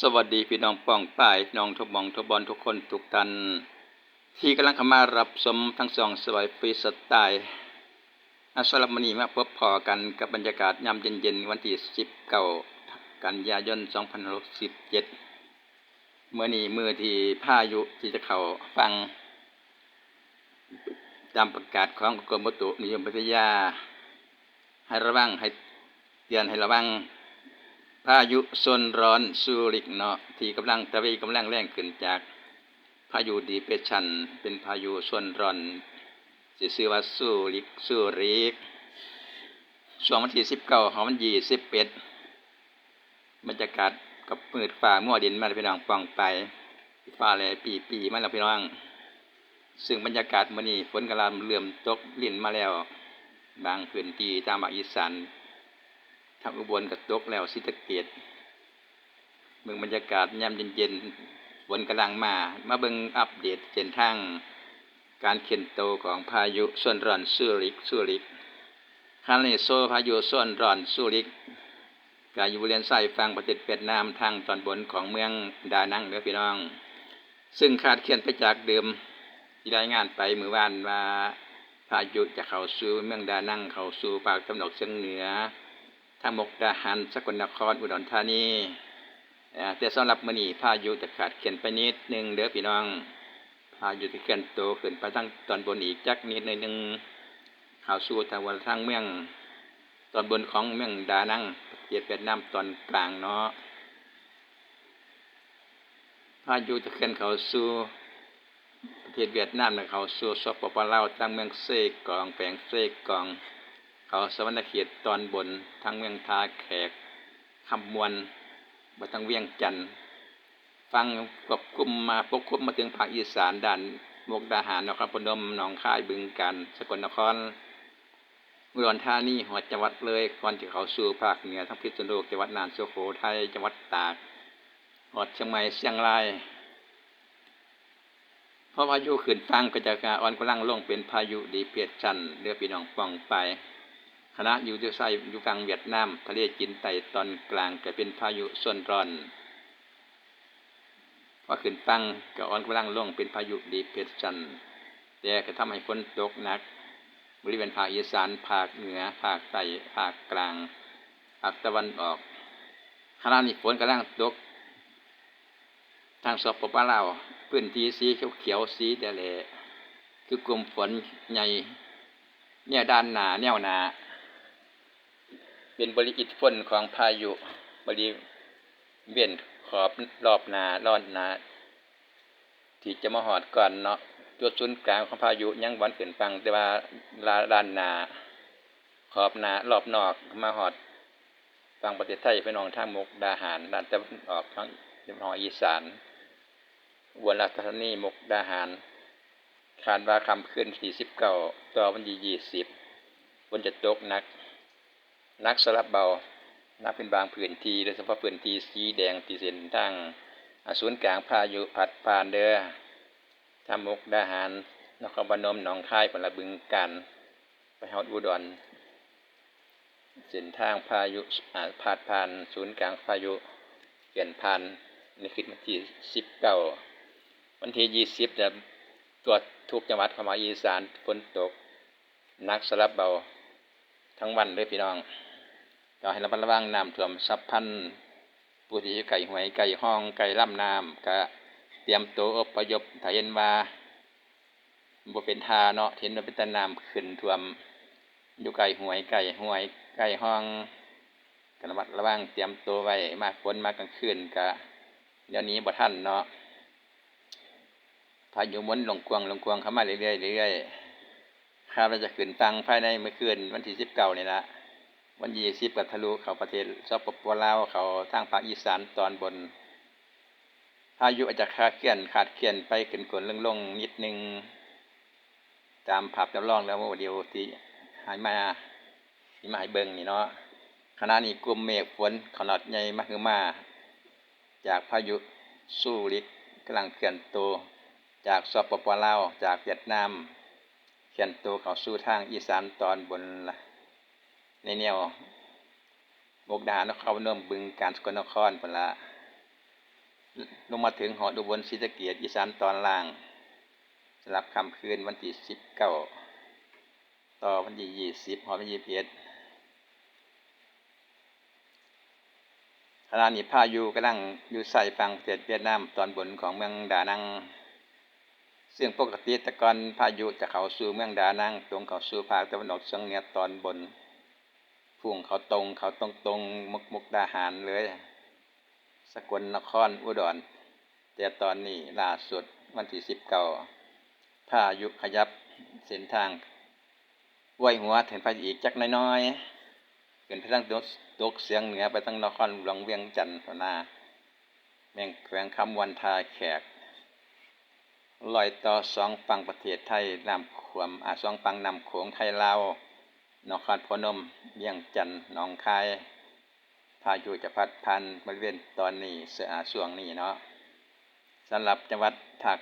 สวัสดีพี่น้องป้องป้ายพี่น้องทุกมองทุกบอลทุกคนทุกท่านที่กำลังเข้ามารับชมทั้งสองสวายฟรีสไตล์อาสำหรับมันนี้มาพบพอกันกับบรรยากาศยามเย็นๆวันที่19กันยายน2567เมื่อนี้มือที่พายุที่จะเข้าฟัง ตามประกาศของกรมอุตุนิยมวิทยา ให้ระวังให้เตือนให้ระวัง พายุโซนร้อนซูริกเนาะที่กำลังตะวีกำลังแรงขึ้นจาก พายุดีเพรสชัน เป็นพายุโซนร้อนสิชื่อว่าซูริกซูริกช่วงวันที่สิบเก้าของวันยี่สิบเอ็ดบรรยากาศกับมืดฟ้ามั่วดินมาแล้วพี่น้องปองไปฟ้าเลยปีปีมาแล้วพี่น้อง ซึ่งบรรยากาศมื้อนี้ฝนกำลังเริ่อมตกลิ่นมาแล้ว บางพื้นที่ตามภาคอีสาน ทางอุบลก็ตกแล้วศรีสะเกษเบิ่งบรรยากาศยามเย็นๆฝนกำลังมา มาเบิงอัปเดตเส้นทางการเข็นโตของพายุส่วนร้อนซูริกซูริกคานี้โซพายุส่วนร้อนซูริกกาอยู่บริเวณใต้ฝั่งประเทศเวียดนามทางตอนบนของเมืองดานังเด้อพี่น้อง ซึ่งคาดเคียนไปจากเดิมที่รายงานไปเมื่อวานว่าพายุจะเข้าสู่เมืองดานังเข้าสู่ภาคตะวันออกเฉียงเหนือ ทามกดาหารสกลนครอุดรธานีแต่สำหรับมื้อนี้พายุจะขาดเขียนไปนิดหนึ่งเด้อพี่น้อง พายุที่เคลื่อนตัวขึ้นไปทางตอนบนอีกจักนิดหนึ่งเข้าสู่ทางวันทางเมือง ตอนบนของเมืองดานังประเทศเวียดนามตอนกลางเนาะพายุจะเคลื่อนเขาสู่ประเทศเวียดนามนะเขาสู่สปปลาวตั้งเมืองเซกองแฝงเซกอง เขาสวรรณเขตตอนบนทั้งเมืองทาแขกคำมวนมาทั้งเวียงจันทน์ฟังกบกุมมาปกคุมมาถึงภาคอีสานด้านมุกดาหารนครพนมหนองคายบึงกาฬสกลนครอุดรธานีหัวจังหวัดเลยก่อนที่เขาสู่ภาคเหนือทั้งพิษณุโลกจังหวัดน่านสุโขทัยจังหวัดตากหอดเชียงใหม่เชียงรายเพราะพายุขึ้นฟังก็จะกาอ่อนกำลังลงเป็นพายุดีเพรสชันเรือพี่น้องป้องไป คณะอยู่ที่ไซอยู่ฝั่งเวียดนามทะเลจีนใต้ตอนกลางก็เป็นพายุส่วนร้อนพอขึ้นฟังก็อ่อนกำลังลงเป็นพายุดีเพรสชันแต่ก็ทำให้ฝนตกหนัก บริเวณภาคอีสานภาคเหนือภาคใต้ภาคกลางภาคตะวันออกขณะนี้ฝนกำลังตก ทางสปปลาวพื้นที่สีเขียวๆสีแดงคือกลุ่มฝนใหญ่เนี่ยด้านหนาแนวหนา เป็นบริอิทธิพลของพายุบริเวียนขอบรอบหนาร้อนหนา ที่จะมาหอดก่อนเนาะจุดศูนย์กลางของพายุยังวันขึ้นฟังแต่ว่าลาด้านหนา ขอบหนารอบนอกมาหอดฟังประเทศไทยไปน้องทางมุกดาหารด้านตะวันออกทางตะวันออกอีสานอุบลราชธานีมุกดาหารคาดว่าคำขึ้นที่สิบเก้าต่อวันที่ยี่สิบฝนจะตกหนัก นักสลับเบา นักเป็นบางพื้นทีโดยเฉพาะพื้นทีสีแดงที่เส้นทางศูนย์กลางพายุพัดผ่านเด้อทำมุกดาหารนครพนมหนองคายผลบึงกันไปฮอดอุดรเส้นทางพายุอ่าพาดผ่านศูนย์กลางพายุเปลี่ยนผ่านในคืนวันที่สิบเก้าวันที่ยี่สิบจะตรวจทุกจังหวัดเขมาอีสานฝนตกนักสลับเบาทั้งวันเลยพี่น้อง ก็ให้ระมัดระวังน้ำท่วมซับพันผู้ที่อยู่ไก่หวยไก่ห้องไก่ล่ำน้ำก็เตรียมตัวอพยพถ้าเห็นว่าบ่เป็นทาเนาะเห็นว่าเป็นตะน้ำขึ้นท่วมอยู่ไก่หวยไก่หวยไก่ห้องก็ระมัดระวังเตรียมตัวไว้มากฝนมากกลางคืนก็เดี๋ยวนี้บ่ทันเนาะพายุหมุนลงกวงลงกวงเข้ามาเรื่อยๆเรื่อยๆคาดว่าจะขึ้นฟังภายในเมื่อคืนวันที่สิบเก้านี่ละ วันยี่สิบกับทะลุเขาประเทศสปปลาวเขาทางภาคอีสานตอนบน พายุอาจจะคาดเคลื่อนขาดเคลื่อนไปขึ้นกลนลงลงๆนิดนึง ตามภาพจำลองแล้วเมื่อเดียวที่หายมาที่มาให้เบิงนี่เนาะขณะนี้กลุ่มเมฆฝนขนาดใหญ่มากคือมา จากพายุสู้ริกกำลังเคลื่อนตัวจากสปปลาวจากเวียดนามเขียนตัวเข้าสู่ทางอีสานตอนบนละ ในแนวมุกดาหารนครพนมบึงการสกลนครพละลงมาถึงหอดอุบลศรีสะเกียดอีสานตอนล่างสลับคำคืนวันที่สิบเก้าต่อวันที่ยี่สิบหอวันที่ยี่สิบเอ็ดขณะนี้พายุกำลังอยู่ใส่ฝั่งประเทศเวียดนามตอนบนของเมืองดานังซึ่งปกติตะกอนพายุจะเข้าสู่เมืองดานังตรงเข้าสู่ภาคตะวันออกเฉียงเหนือตอนบน พุ่งเขาตรง เขาตรงตรงมุกมุกดาหารเลย สกลนครอุดร แต่ตอนนี้ล่าสุดวันที่สิบเก้าพายุขยับเส้นทางไว้หัวถึงพายอีกจักน้อยๆขึ้นไปทางตกตกเสียงเหนือไปทางนครหลวงเวียงจันทร์นาแมงแขวงคำวันทาแขกลอยต่อสองฝั่งประเทศไทยนำขวมอาสองฝั่งนำโขงไทยลาว นครพนมเวียงจันน์หนองคาย พายุจะพัดพันบริเวณตอนนี้เสืออาช่วงนี้เนาะสำหรับจังหวัดภาค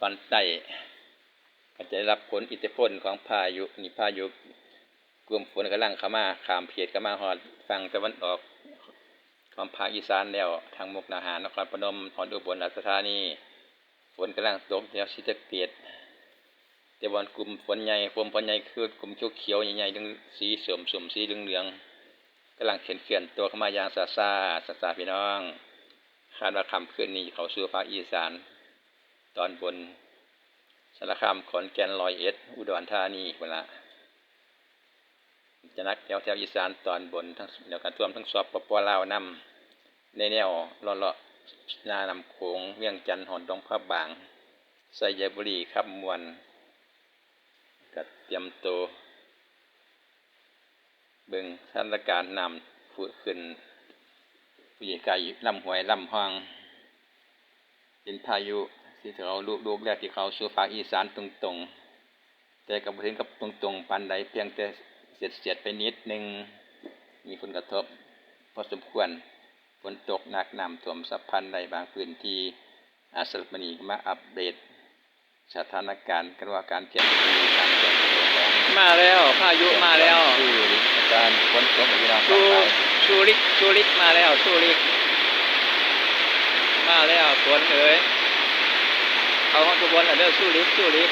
ตอนใต้ก็จะได้รับผลอิทธิพลของพายุนี่พายุกลุ่มฝนกำลังเข้ามาขามเพียดเข้ามาหอดฝั่งตะวันออกของภาคอีสานแล้วทางมุกดาหารนครพนมหอดอุบลราชธานีฝนกำลังตกแถวศรีสะเกษ แต่วันกลุ่มฝนใหญ่ฝนฝนใหญ่คือกลุ่มเขียวๆใหญ่ๆดึงสีเสริมสมสีเหลืองๆกำลังเขียนเขียนตัวเข้ามาอย่างซาซาซาซาพี่น้องคาดว่าคำคืนนี้เขาสู่ภาคอีสาน ตอนบนสารคามขอนแก่นลอยเอ็ด อุดรธานีเวลาจะนักแถวแถวอีสานตอนบนทั้งเดียวกันท่วมทั้งสอบปปลาวนำในแนวเลาะเลาะนานำโขงเวียงจันทร์หอนดงพระบางไซยบุรีขับมวล กัดเตรียมตัวเบิ่งสถานการณ์นำฟื้นขึ้นผู้ใหญ่ไก่ลำหวยลำห้องเป็นพายุที่เขาลูกลูกแรกที่เขาสู่ภาคอีสานตรงๆ แต่กับถึงกับตรงๆปันใดเพียงแต่เสียดเสียดๆไปนิดหนึ่งมีผลกระทบพอสมควรฝนตกหนักนำท่วมสัพพันธ์ใดบางพื้นที่อาสรมณีมาอัปเดต สถานการณ์กันว่าการเปลี่ยนแปลงการเปลี่ยนแปลงของมาแล้วพายุมาแล้วชื่ออาจารย์ฝนตกในพี่น้องชูภาคใต้ชูริกชูริกมาแล้วชูริก มาแล้วฝนเอ๋ยเขาห้องทุกคนเด้อชูริกชูริก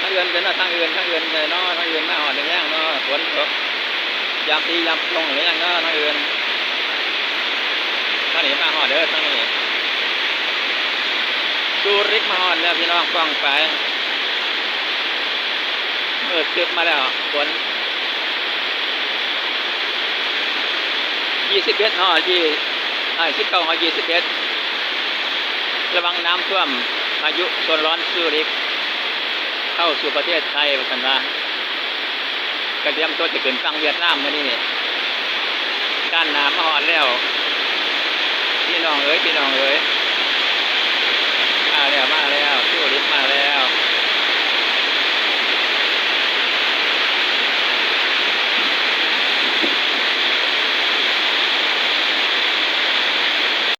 ทางเอื่นเป็นว่าทางอื่นทางอื่นเลยเนาะทางอื่นมาหอดแรงๆเนาะฝนตกยามตียามลงหรือยังเนาะทางอื่นทางนี้มาหอดเด้อทางนี้ ชูริกมาหอดแล้วพี่น้องฟังไปเมื่อซึบมาแล้วฝนยี่สิบเอ็ดห่อยี่ไอ้สิบเก้าห่อยี่สิบเอ็ดระวังน้ำท่วมพายุโซนร้อนซูริก เข้าสู่ประเทศไทยว่ากันว่ากระเตรียมตัวจะขึ้นฟังเวียดนามมานี่ด้านน้ามาหอดแล้ว พี่น้องเอ๋ยพี่น้องเอ๋ย